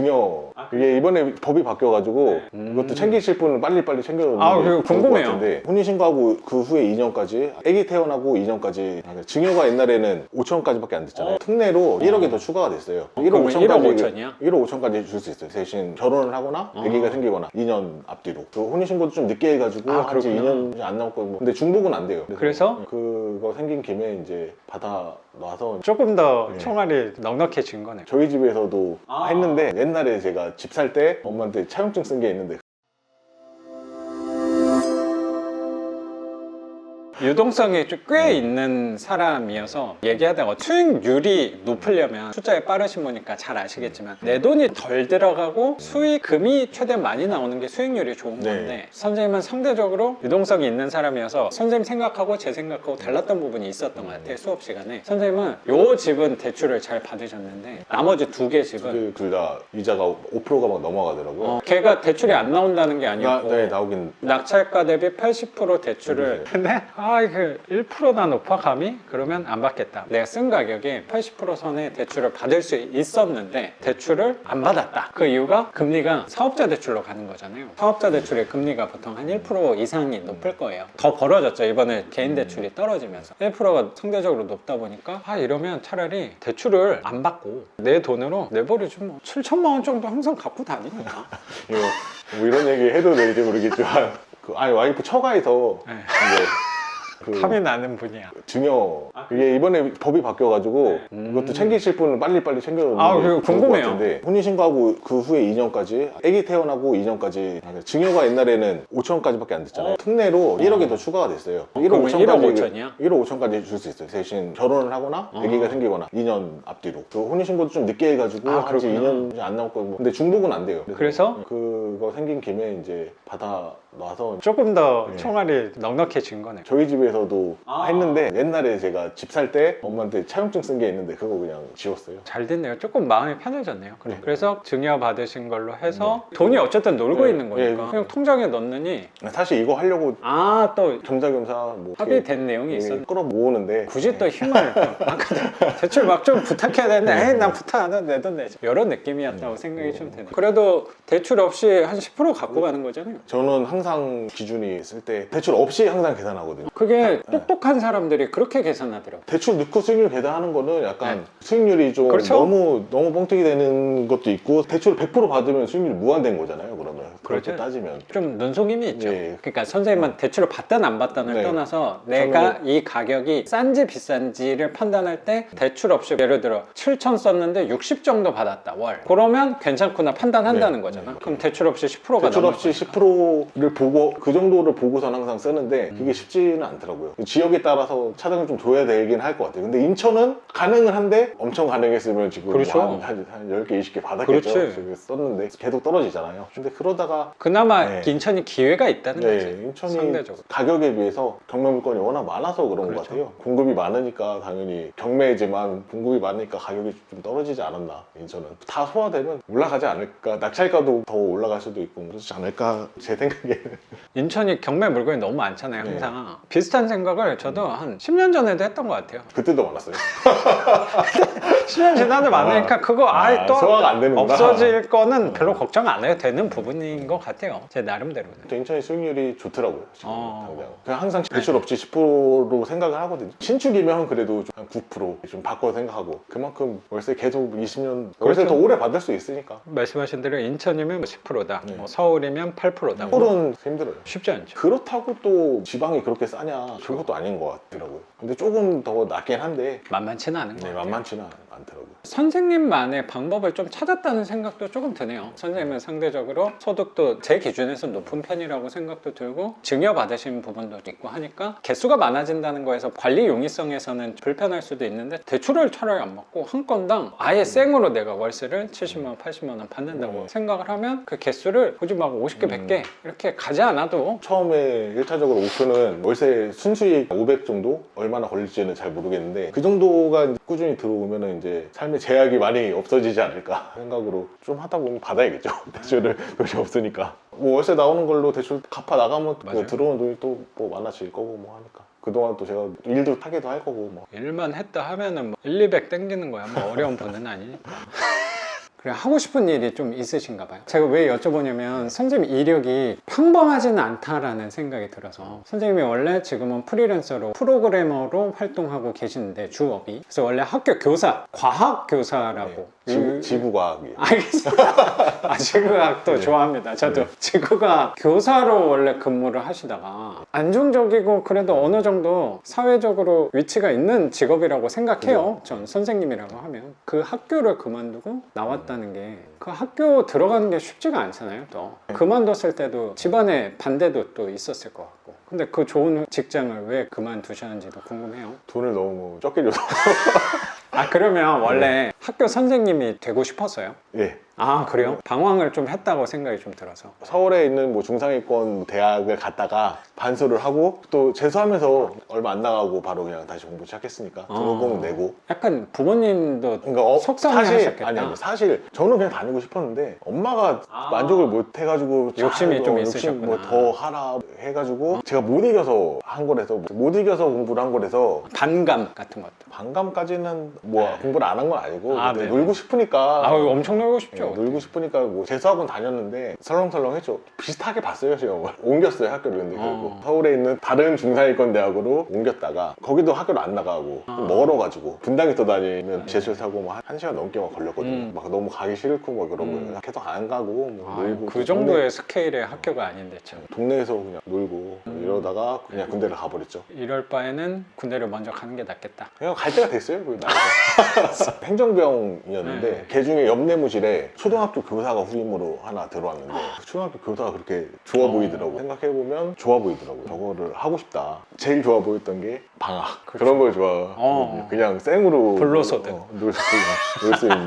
증여 이게 이번에 법이 바뀌어가지고 음. 이것도 챙기실 분은 빨리빨리 챙겨놓는 아, 게 그거 궁금해요. 같은데 혼인신고하고 그 후에 2년까지 아기 태어나고 2년까지 증여가 옛날에는 5천원까지밖에 안 됐잖아요 특례로 1억이 더 추가가 됐어요 1억 그럼 5천까지 1억 5천이야? 1억 5천까지 줄 수 있어요 대신 결혼을 하거나 어. 아기가 생기거나 2년 앞뒤로 그 혼인신고도 좀 늦게 해가지고 아, 한지 그렇구나. 2년 안 남았고 뭐. 근데 중복은 안 돼요 그래서? 그거 생긴 김에 이제 받아 놔서 조금 더 네. 총알이 넉넉해진 거네요. 저희 집에서도 아. 했는데 옛날에 제가 집 살 때 엄마한테 차용증 쓴 게 있는데 유동성이 좀꽤 있는 사람이어서 얘기하다가 수익률이 높으려면 숫자에 빠르신 분이니까 잘 아시겠지만 내 돈이 덜 들어가고 수익금이 최대한 많이 나오는 게 수익률이 좋은 네. 건데 선생님은 상대적으로 유동성이 있는 사람이어서 선생님 생각하고 제 생각하고 달랐던 부분이 있었던 것 같아요 수업 시간에 선생님은 요 집은 대출을 잘 받으셨는데 나머지 두 개 집은 둘 다 이자가 5%가 막 넘어가더라고요. 어, 걔가 대출이 안 나온다는 게 나, 아니고 네, 나오긴 낙찰가 대비 80% 대출을 네. 근데 아그 1%나 높아 감이 그러면 안 받겠다. 내가 쓴 가격이 80% 선의 대출을 받을 수 있었는데 대출을 안 받았다. 그 이유가 금리가 사업자 대출로 가는 거잖아요. 사업자 대출의 금리가 보통 한 1% 이상이 높을 거예요. 더 벌어졌죠. 이번에 개인 대출이 떨어지면서. 1%가 상대적으로 높다 보니까 아 이러면 차라리 대출을 안 받고 내 돈으로 내버려주면 뭐 7천만 원 정도 항상 갖고 다니니까 이거 뭐 이런 얘기 해도 될지 모르겠지만 그, 아니 와이프 처가에서 네. 이제 그 탐이 나는 분이야 증여 이게 이번에 법이 바뀌어가지고 음. 이것도 챙기실 분은 빨리빨리 챙겨놓는 아, 게 궁금해요. 같은데 혼인신고하고 그 후에 2년까지 아기 태어나고 2년까지 증여가 옛날에는 5천원까지밖에 안 됐잖아요 특례로 1억이 더 추가가 됐어요 1억 그럼 5천까지 1억 5천이야? 1억 5천까지 줄 수 있어요 대신 결혼을 하거나 어. 아기가 생기거나 2년 앞뒤로 그 혼인신고도 좀 늦게 해가지고 아, 한지 그렇구나. 2년 안 남았고 뭐. 근데 중복은 안 돼요 그래서? 그거 생긴 김에 이제 받아 놔서 조금 더 네. 총알이 넉넉해진 거네. 저희 집에서도 아. 했는데 옛날에 제가 집 살 때 엄마한테 차용증 쓴 게 있는데 그거 그냥 지웠어요. 잘 됐네요. 조금 마음이 편해졌네요. 그래. 네. 그래서 증여 받으신 걸로 해서 돈이 어쨌든 놀고 네. 있는 거니까 네. 그냥 통장에 넣느니 사실 이거 하려고 아 또 겸사겸사 뭐 합의된 내용이 있었네. 끌어 모으는데 굳이 또 힘을 또 아까 대출 막 좀 부탁해야 되는데 에이 난 부탁 안 해도 내돈 내지 이런 느낌이었다고 생각이 좀 되네 그래도 대출 없이 한 10% 갖고 가는 거잖아요 저는 항상 기준이 있을 때 대출 없이 항상 계산하거든요. 그게 똑똑한 사람들이 그렇게 계산하더라고 대출 넣고 수익률 계산하는 거는 약간 네. 수익률이 좀 그렇죠. 너무 너무 뻥튀기 되는 것도 있고 대출 100% 받으면 수익률이 무한된 거잖아요. 그러면 그렇게 그렇죠. 따지면 좀 눈속임이 있죠. 예. 그러니까 선생님은 대출을 받든 안 받든을 네. 떠나서 내가 이 가격이 싼지 비싼지를 판단할 때 대출 없이 예를 들어 7천 썼는데 60 정도 받았다 월. 그러면 괜찮구나 판단한다는 네. 거잖아. 그럼 대출 없이 10%가 대출 없이 10%를 보고 그 정도를 보고선 항상 쓰는데 음. 그게 쉽지는 않더라고요. 지역에 따라서 차등을 좀 줘야 되긴 할 것 같아요. 근데 인천은 가능은 한데 엄청 가능했으면 지금 그렇죠. 뭐 한, 한, 한 10개, 20개 받았겠죠. 그렇지. 썼는데 계속 떨어지잖아요. 근데 그러다가 그나마 네. 인천이 기회가 있다는 네, 거지. 인천이 상대적으로. 가격에 비해서 경매 물건이 워낙 많아서 그런 것 그렇죠. 같아요. 공급이 많으니까 당연히 경매지만 공급이 많으니까 가격이 좀 떨어지지 않았나 인천은 다 소화되면 올라가지 않을까 낙찰가도 더 올라갈 수도 있고 그렇지 않을까 제 생각에는 인천이 경매 물건이 너무 많잖아요. 네. 항상 비슷한 생각을 저도 한 10년 전에도 했던 것 같아요. 그때도 많았어요. 10년 지나도 많으니까 그거 아예 아, 또 소화가 안 되는구나. 없어질 거는 별로 걱정 안 해도 되는 부분인 것 같아요. 제 나름대로는. 또 인천이 수익률이 좋더라고요. 지금 어. 당장. 그냥 항상 대출 없이 10%로 생각을 하거든요. 신축이면 그래도 좀한 9%좀 바꿔 생각하고 그만큼 월세 계속 20년 월세 그렇죠. 더 오래 받을 수 있으니까. 말씀하신 대로 인천이면 10%다. 네. 뭐 서울이면 8%다. 서울은 힘들어요. 쉽지 않죠. 그렇다고 또 지방이 그렇게 싸냐 그것도 아닌 것 같더라고요. 근데 조금 더 낫긴 한데 만만치는 않은 것 네, 같아요. 만만치는 않- 않더라고요. 선생님만의 방법을 좀 찾았다는 생각도 조금 드네요. 선생님은 상대적으로 소득도 제 기준에서 높은 편이라고 생각도 들고 증여 받으신 부분도 있고 하니까 개수가 많아진다는 거에서 관리 용이성에서는 불편할 수도 있는데 대출을 차라리 안 받고 한 건당 아예 생으로 내가 월세를 70만 원, 80만 원 받는다고 네. 생각을 하면 그 개수를 굳이 막 50개, 음. 100개 이렇게 가지 않아도 처음에 1차적으로 목표는 월세 순수익 500 정도 얼마나 걸릴지는 잘 모르겠는데 그 정도가 꾸준히 들어오면 이제 삶의 제약이 많이 없어지지 않을까 생각으로 좀 하다 보면 받아야겠죠 대출을 돈이 없으니까 뭐 월세 나오는 걸로 대출 갚아 나가면 그 맞아요. 들어오는 돈이 또 뭐 많아질 거고 뭐 하니까 그동안 또 제가 일도 하기도 할 거고 뭐 일만 했다 하면은 뭐 1, 200 땡기는 거야. 뭐 어려운 분은 아니니까. 그래 하고 싶은 일이 좀 있으신가 봐요. 제가 왜 여쭤보냐면 선생님 이력이 평범하지는 않다라는 생각이 들어서 선생님이 원래 지금은 프리랜서로 프로그래머로 활동하고 계시는데 주업이 그래서 원래 학교 교사, 과학 교사라고 네. 지구, 지구 과학이. 알겠습니다. 아, 지구과학도 네. 좋아합니다. 저도 네. 지구과학 교사로 원래 근무를 하시다가 안정적이고 그래도 어느 정도 사회적으로 위치가 있는 직업이라고 생각해요. 전 선생님이라고 하면 그 학교를 그만두고 나왔다는 게 그 학교 들어가는 게 쉽지가 않잖아요. 또 그만뒀을 때도 집안에 반대도 또 있었을 것 같고. 근데 그 좋은 직장을 왜 그만두셨는지도 궁금해요. 돈을 너무 적게 줘서. 아 그러면 원래 학교 선생님이 되고 싶었어요? 예. 아 그래요? 방황을 좀 했다고 생각이 좀 들어서 서울에 있는 뭐 중상위권 대학을 갔다가 반수를 하고 또 재수하면서 얼마 안 나가고 바로 그냥 다시 공부 시작했으니까 어. 등록금 내고 약간 부모님도 그러니까 어, 속상해 사실 하셨겠다. 아니 아니 사실 저는 그냥 다니고 싶었는데 엄마가 아. 만족을 못 해가지고 욕심이 자, 좀 어, 있으셨구나. 뭐더 하라 해가지고 제가 못 이겨서 한 거라서 못 이겨서 공부를 한 거라서 반감 같은 것도 반감까지는 뭐 공부를 안 한 건 아니고 아, 근데 네. 놀고 싶으니까 아 엄청 놀고 싶죠 예, 놀고 싶으니까 뭐 재수학원 다녔는데 설렁설렁 했죠. 비슷하게 봤어요 시험을. 옮겼어요 학교를 근데 서울에 있는 다른 중상위권 대학으로 옮겼다가 거기도 학교를 안 나가고 아. 좀 멀어가지고 분당에서 다니면 재수 타고 뭐 한 시간 넘게만 걸렸거든요. 음. 막 너무 가기 싫고 뭐 그런 음. 거예요. 계속 안 가고 뭐 아, 놀고 그 정도의 스케일의 학교가 아닌데 참 동네에서 그냥 놀고 음. 이러다가 그냥 군대를 가버렸죠. 이럴 바에는 군대를 먼저 가는 게 낫겠다 그냥 갈 때가 됐어요. 그 나이가. 행정병이었는데 네. 개 중에 옆 내무실에 초등학교 교사가 후임으로 하나 들어왔는데 그 초등학교 교사가 그렇게 좋아 어. 보이더라고 요. 생각해 보면 좋아 보이더라고 요. 저거를 하고 싶다. 제일 좋아 보였던 게 방학. 그렇죠. 그런 걸 좋아. 어. 그냥 생으로 불로소득. 어, 놀 수 놀 수 있는.